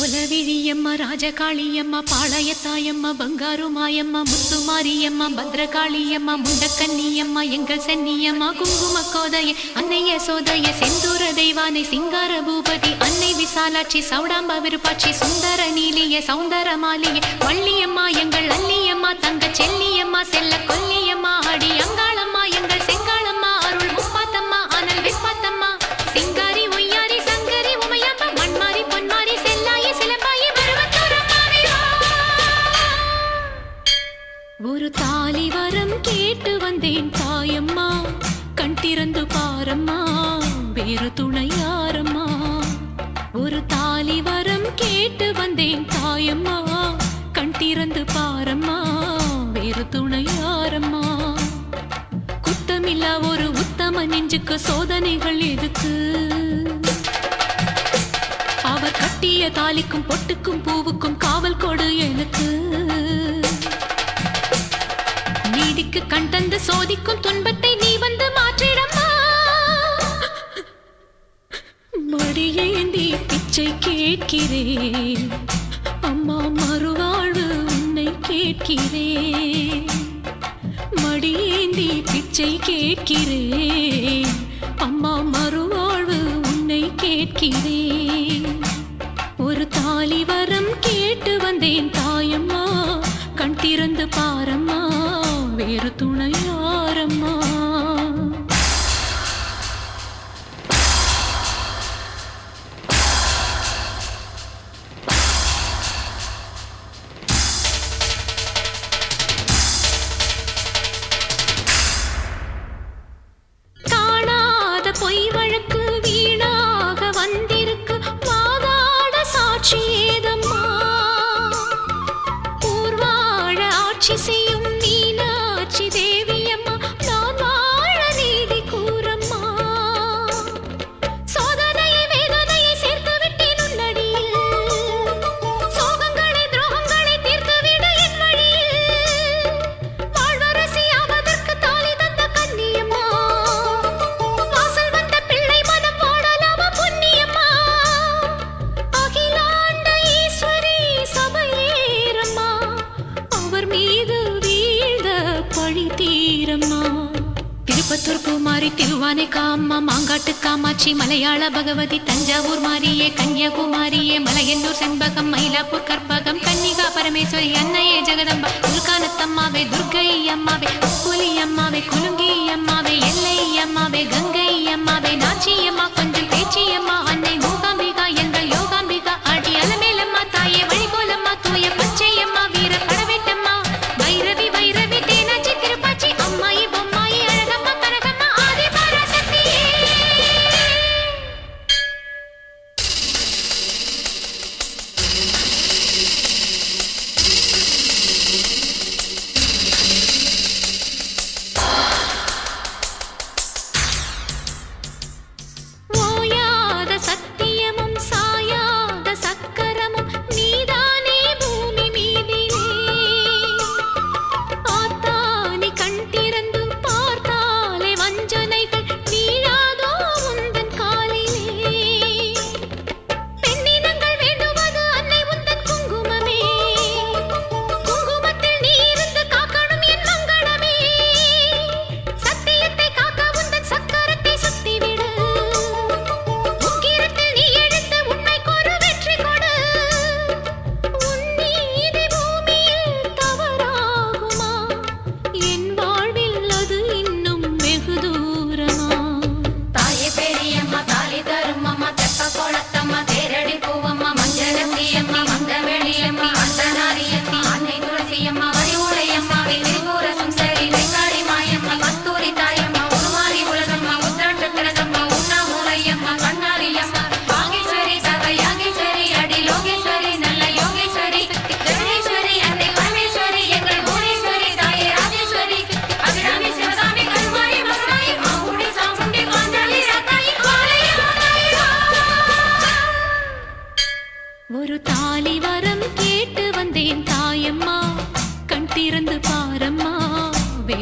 கோலவிழியம்மா ராஜகாளியம்மா பாளையத்தாயம்மா பங்காரு மாயம்மா முத்துமாரியம்மா பத்ரகாளியம்மா முண்டக்கன்னியம்மா எங்கள் சன்னியம்மா குங்கும கோதைய அன்னைய சோதைய செந்தூர தெய்வானை சிங்கார பூபதி அன்னை விசாலாட்சி சவுடாம்பா விருப்பாட்சி சுந்தர நீலிய சௌந்தர மாலிய வள்ளியம்மா எங்கள் அல்லியம்மா தங்க செல்லியம்மா செல்ல கொல்லியம்மா அடி அங்கா திறந்து பாரம்மா வேறு துணையாரம்மா ஒரு தாலி வரம் கேட்டு வந்தேன் தாயம்மா. கண் திறந்து பாரம்மா வேறு துணையாரம்மா குத்தமில்லா ஒரு உத்தம நெஞ்சுக்கு சோதனைகள் எதுக்கு? அவர் கட்டிய தாலிக்கும் பொட்டுக்கும் பூவுக்கும் காவல் கொடு எனக்கு. நீதிக்கு கண் தந்து சோதிக்கும் துன்பத்தை நீ வந்து மாற்றிடம்மா. பேச்சை கேட்கிறேன். அம்மா மறுவாழ்வு உன்னை கேட்கிறேன். மடியேந்தி பிச்சை கேட்கிறேன். அம்மா மறுவாழ்வு உன்னை கேட்கிறேன். ஒரு தாலி ಕ್ಷಿಸಿ மீது வீழ்ந்த பழி தீரம்மா. திருப்பத்தூர் பூமாரி திருவானை காமா மாங்காட்டு காமாட்சி மலையாள பகவதி தஞ்சாவூர் மாரியே கன்னியாகுமாரியே மலையன்னூர் செண்பகம் மயிலாப்பூர் கற்பகம் கன்னிகா பரமேஸ்வரி அன்னையே ஜெகதம்பா துர்கானத்தம்மாவே துர்கை அம்மாவே புலி அம்மாவே குலுங்கி அம்மாவே எல்லை அம்மாவே கங்கை அம்மா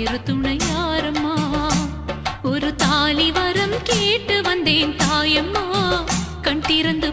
வேறு துணை யாரம்மா? ஒரு தாலி வரம் கேட்டு வந்தேன் தாயம்மா. கண் திறந்து